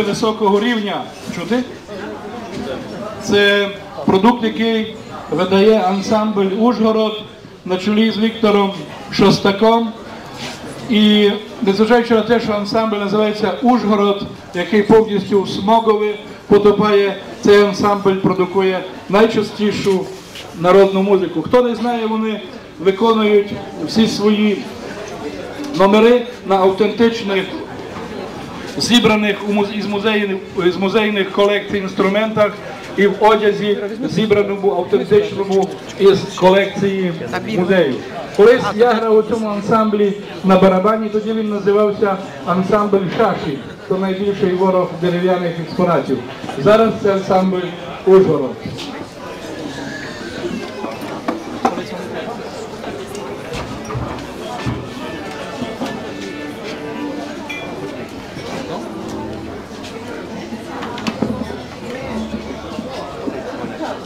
групи високого рівня. Чути? Це продукт, який видає ансамбль Ужгород на чолі з Віктором Шостаком. І незважаючи на те, що ансамбль називається Ужгород, який повністю в Смогові потопає, цей ансамбль продукує найчастішу народну музику. Хто не знає, вони виконують всі свої номери на автентичних зібраних із музейних, з музейних колекцій інструментах і в одязі, зібраному автентичному із колекції музею. Колись я грав у цьому ансамблі на барабані, тоді він називався ансамбль Шаші, то найбільший ворог дерев'яних експонатів. Зараз це ансамбль Ужгород.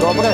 Добре.